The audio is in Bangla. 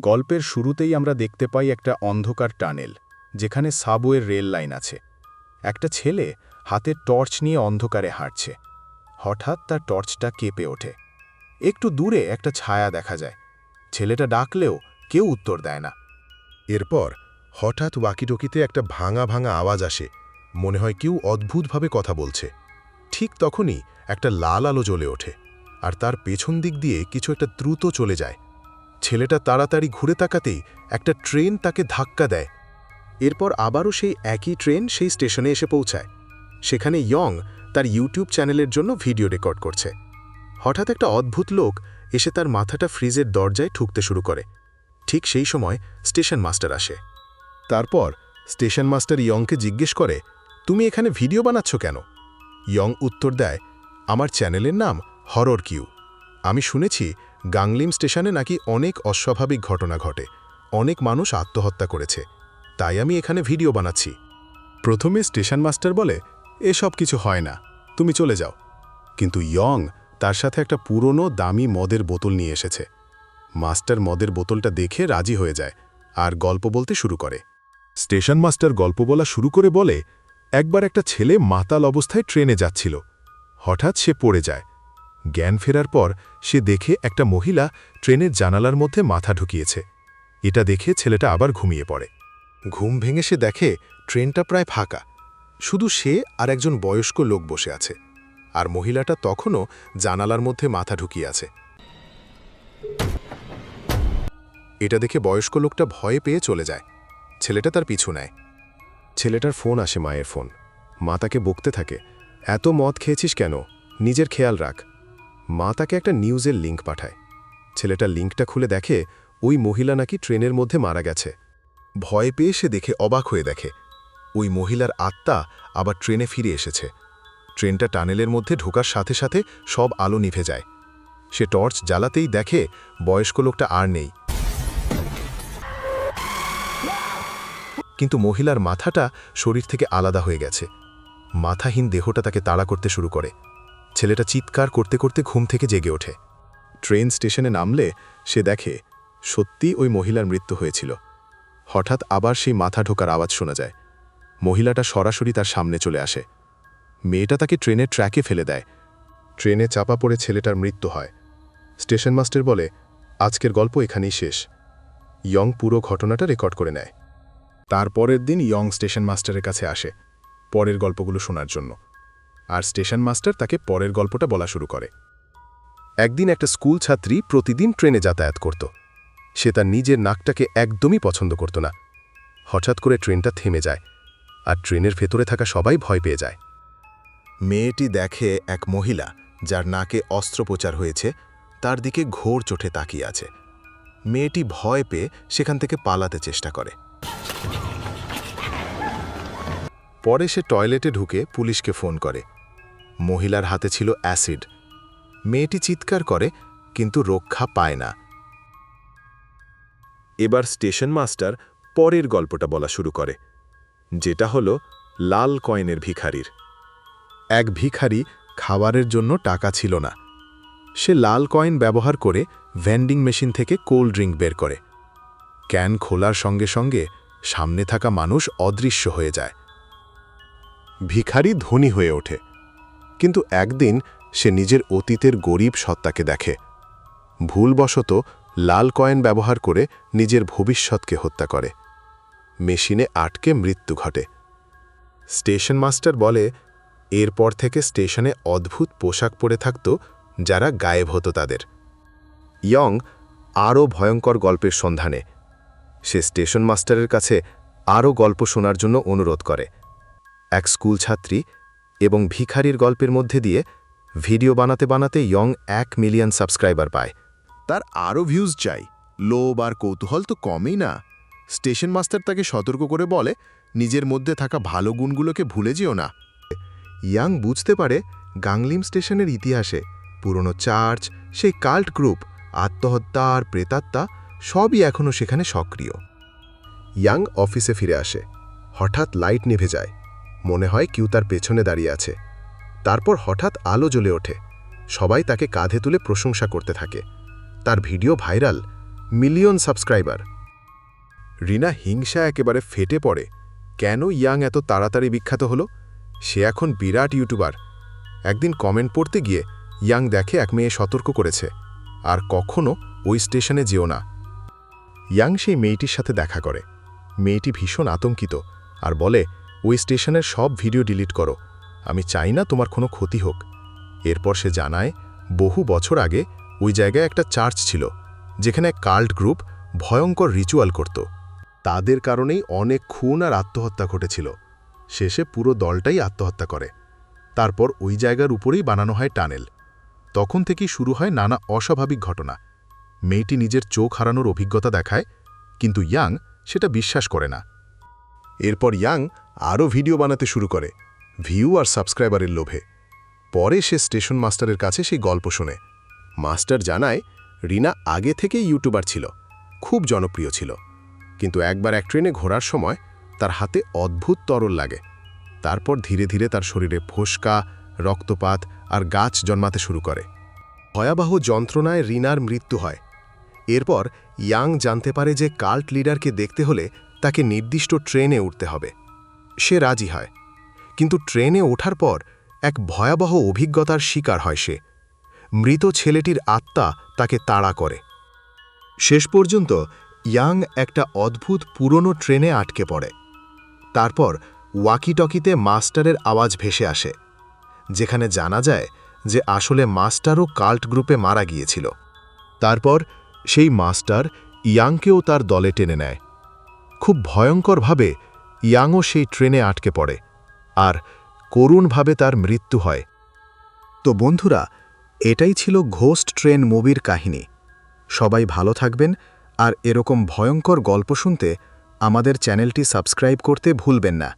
গল্পের শুরুতেই আমরা দেখতে পাই একটা অন্ধকার টানেল, যেখানে সাবওয়ের রেল লাইন আছে। একটা ছেলে হাতে টর্চ নিয়ে অন্ধকারে হাঁটছে। হঠাৎ তার টর্চটা কেঁপে ওঠে। একটু দূরে একটা ছায়া দেখা যায়। ছেলেটা ডাকলেও কেউ উত্তর দেয় না। এরপর হঠাৎ ওয়াকিটকিতে একটা ভাঙা ভাঙা আওয়াজ আসে। মনে হয় কেউ অদ্ভুতভাবে কথা বলছে। ঠিক তখনই একটা লাল আলো জ্বলে ওঠে, আর তার পেছন দিক দিয়ে কিছু একটা দ্রুত চলে যায়। ছেলেটা তাড়াতাড়ি ঘুরে তাকাতেই একটা ট্রেন তাকে ধাক্কা দেয়। এরপর আবারও সেই একই ট্রেন সেই স্টেশনে এসে পৌঁছায়। সেখানে ইয়ং তার ইউটিউব চ্যানেলের জন্য ভিডিও রেকর্ড করছে। হঠাৎ একটা অদ্ভুত লোক এসে তার মাথাটা ফ্রিজের দরজায় ঠুকতে শুরু করে। ঠিক সেই সময় স্টেশন মাস্টার আসে। তারপর স্টেশন মাস্টার ইয়ংকে জিজ্ঞেস করে, তুমি এখানে ভিডিও বানাচ্ছ কেন? ইয়ং উত্তর দেয়, আমার চ্যানেলের নাম হরর কিউ। আমি শুনেছি গাংলিম স্টেশনে নাকি অনেক অস্বাভাবিক ঘটনা ঘটে। অনেক মানুষ আত্মহত্যা করেছে। তাই আমি এখানে ভিডিও বানাচ্ছি। প্রথমে স্টেশন মাস্টার বলে, এসব কিছু হয় না, তুমি চলে যাও। কিন্তু ইয়ং তার সাথে একটা পুরনো, দামি মদের বোতল নিয়ে এসেছে। মাস্টার মদের বোতলটা দেখে রাজি হয়ে যায় আর গল্প বলতে শুরু করে। স্টেশন মাস্টার গল্প বলা শুরু করে বলে, একবার একটা ছেলে মাতাল অবস্থায় ট্রেনে যাচ্ছিল। হঠাৎ সে পড়ে যায়। জ্ঞান ফেরার পর সে দেখে একটা মহিলা ট্রেনের জানালার মধ্যে মাথা ঢুকিয়েছে। এটা দেখে ছেলেটা আবার ঘুমিয়ে পড়ে। ঘুম ভেঙে সে দেখে ট্রেনটা প্রায় ফাঁকা। শুধু সে আর একজন বয়স্ক লোক বসে আছে। আর মহিলাটা তখনও জানালার মধ্যে মাথা ঢুকিয়ে আছে। এটা দেখে বয়স্ক লোকটা ভয়ে পেয়ে চলে যায়। ছেলেটা তার পিছু নেয়। ছেলেটার ফোন আসে মায়ের ফোন। মা তাকে বকতে থাকে, এত মদ খেয়েছিস কেন? নিজের খেয়াল রাখ। মা তাকে একটা নিউজের লিঙ্ক পাঠায়। ছেলেটা লিঙ্কটা খুলে দেখে ওই মহিলা নাকি ট্রেনের মধ্যে মারা গেছে। ভয় পেয়ে সে দেখে অবাক হয়ে দেখে। ওই মহিলার আত্মা আবার ট্রেনে ফিরে এসেছে। ট্রেনটা টানেলের মধ্যে ঢোকার সাথে সাথে সব আলো নিভে যায়। সে টর্চ জ্বালাতেই দেখে বয়স্ক লোকটা আর নেই। কিন্তু মহিলার মাথাটা শরীর থেকে আলাদা হয়ে গেছে। মাথাহীন দেহটা তাকে তাড়া করতে শুরু করে। ছেলেটা চিৎকার করতে করতে ঘুম থেকে জেগে ওঠে। ট্রেন স্টেশনে নামলে সে দেখে সত্যি ওই মহিলার মৃত্যু হয়েছিল। হঠাৎ আবার সেই মাথা ঢোকার আওয়াজ শোনা যায়। মহিলাটা সরাসরি তার সামনে চলে আসে। মেয়েটা তাকে ট্রেনের ট্র্যাকে ফেলে দেয়। ট্রেনে চাপা পড়ে ছেলেটার মৃত্যু হয়। স্টেশন মাস্টার বলে, আজকের গল্প এখানেই শেষ। ইয়ং পুরো ঘটনাটা রেকর্ড করে নেয়। তারপরের দিন ইয়ং স্টেশন মাস্টারের কাছে আসে, পরের গল্পগুলো শোনার জন্য। আর স্টেশন মাস্টার তাকে পরের গল্পটা বলা শুরু করে। একদিন একটা স্কুল ছাত্রী প্রতিদিন ট্রেনে যাতায়াত করত। সে তার নিজের নাকটাকে একদমই পছন্দ করত না। হঠাৎ করে ট্রেনটা থেমে যায় আর ট্রেনের ভেতরে থাকা সবাই ভয় পেয়ে যায়। মেয়েটি দেখে এক মহিলা যার নাকে অস্ত্রোপচার হয়েছে, তার দিকে ঘোর চোখে তাকিয়ে আছে। মেয়েটি ভয় পেয়ে সেখান থেকে পালাতে চেষ্টা করে। পরে সে টয়লেটে ঢুকে পুলিশকে ফোন করে। মহিলার হাতে ছিল অ্যাসিড। মেয়েটি চিৎকার করে, কিন্তু রক্ষা পায় না। এবার স্টেশন মাস্টার পরের গল্পটা বলা শুরু করে, যেটা হলো লাল কয়েনের ভিখারির। এক ভিখারি খাবারের জন্য টাকা ছিল না। সে লাল কয়েন ব্যবহার করে ভেন্ডিং মেশিন থেকে কোল্ড ড্রিঙ্ক বের করে। ক্যান খোলার সঙ্গে সঙ্গে সামনে থাকা মানুষ অদৃশ্য হয়ে যায়। ভিখারি ধনী হয়ে ওঠে। কিন্তু একদিন সে নিজের অতীতের গরিব সত্তাকে দেখে। ভুলবশত লাল কয়েন ব্যবহার করে নিজের ভবিষ্যৎকে হত্যা করে। মেশিনে আটকে মৃত্যু ঘটে। স্টেশন মাস্টার বলে, এরপর থেকে স্টেশনে অদ্ভুত পোশাক পরে থাকত যারা গায়েব হতো তাদের। ইয়ং আরও ভয়ঙ্কর গল্পের সন্ধানে, সে স্টেশন মাস্টারের কাছে আরও গল্প শোনার জন্য অনুরোধ করে। এক স্কুল ছাত্রী এবং ভিখারির গল্পের মধ্যে দিয়ে ভিডিও বানাতে বানাতে ইয়ং এক মিলিয়ন সাবস্ক্রাইবার পায়। তার আরও ভিউজ চাই। লোভ আর কৌতূহল তো কমেই না। স্টেশন মাস্টার তাকে সতর্ক করে বলে, নিজের মধ্যে থাকা ভালো গুণগুলোকে ভুলে যেও না। ইয়াং বুঝতে পারে গাংলিম স্টেশনের ইতিহাসে পুরনো চার্চ, সেই কাল্ট গ্রুপ আত্মহত্যা আর প্রেতাত্মা সবই এখনও সেখানে সক্রিয়। ইয়াং অফিসে ফিরে আসে। হঠাৎ লাইট নিভে যায়। মনে হয় কেউ তার পেছনে দাঁড়িয়ে আছে। তারপর হঠাৎ আলো জ্বলে ওঠে। সবাই তাকে কাঁধে তুলে প্রশংসা করতে থাকে। তার video viral, million subscriber. Rina হিংসা একেবারে ফেটে পড়ে। কেন ইয়াং এত তাড়াতাড়ি বিখ্যাত হলো? সে এখন বিরাট ইউটিউবার। একদিন কমেন্ট পড়তে গিয়ে ইয়াং দেখে এক মেয়ে সতর্ক করেছে। আর কখনো ওই স্টেশনে যেও না। ইয়াং সেই মেয়েটির সাথে দেখা করে। মেয়েটি ভীষণ আতঙ্কিত আর বলে ওই স্টেশনের সব ভিডিও ডিলিট করো। আমি চাই না তোমার কোনো ক্ষতি হোক। এরপর সে জানায়, বহু বছর আগে ওই জায়গায় একটা চার্চ ছিল, যেখানে কাল্ট গ্রুপ ভয়ঙ্কর রিচুয়াল করত। তাদের কারণেই অনেক খুন আর আত্মহত্যা ঘটেছিল। শেষে পুরো দলটাই আত্মহত্যা করে। তারপর ওই জায়গার উপরেই বানানো হয় টানেল। তখন থেকেই শুরু হয় নানা অস্বাভাবিক ঘটনা। মেয়েটি নিজের চোখ হারানোর অভিজ্ঞতা দেখায়, কিন্তু ইয়াং সেটা বিশ্বাস করে না। এরপর ইয়াং আরও ভিডিও বানাতে শুরু করে। ভিউ আর সাবস্ক্রাইবারের লোভে। পরে সে স্টেশন মাস্টারের কাছে সেই গল্প শোনে। মাস্টার জানায়, রিনা আগে থেকেই ইউটিউবার ছিল। খুব জনপ্রিয় ছিল। কিন্তু একবার এক ট্রেনে ঘোরার সময় তার হাতে অদ্ভুত তরল লাগে। তারপর ধীরে ধীরে তার শরীরে ফোসকা, রক্তপাত আর গাছ জন্মাতে শুরু করে। ভয়াবহ যন্ত্রণায় রিনার মৃত্যু হয়। এরপর ইয়াং জানতে পারে যে কাল্ট লিডারকে দেখতে হলে তাকে নির্দিষ্ট ট্রেনে উঠতে হবে। সে রাজি হয়। কিন্তু ট্রেনে ওঠার পর এক ভয়াবহ অভিজ্ঞতার শিকার হয় সে। মৃত ছেলেটির আত্মা তাকে তাড়া করে। শেষ পর্যন্ত ইয়াং একটা অদ্ভুত পুরনো ট্রেনে আটকে পড়ে। তারপর ওয়াকিটকিতে মাস্টারের আওয়াজ ভেসে আসে, যেখানে জানা যায় যে আসলে মাস্টারও কাল্ট গ্রুপে মারা গিয়েছিল। তারপর সেই মাস্টার ইয়াংকেও তার দলে টেনে নেয়। খুব ভয়ঙ্করভাবে ইয়াংও সেই ট্রেনে আটকে পড়ে, আর করুণভাবে তার মৃত্যু হয়। তো বন্ধুরা, এটাই ছিল ঘোস্ট ট্রেন মুভির কাহিনী। সবাই ভালো থাকবেন, আর এরকম ভয়ঙ্কর গল্প শুনতে আমাদের চ্যানেলটি সাবস্ক্রাইব করতে ভুলবেন না।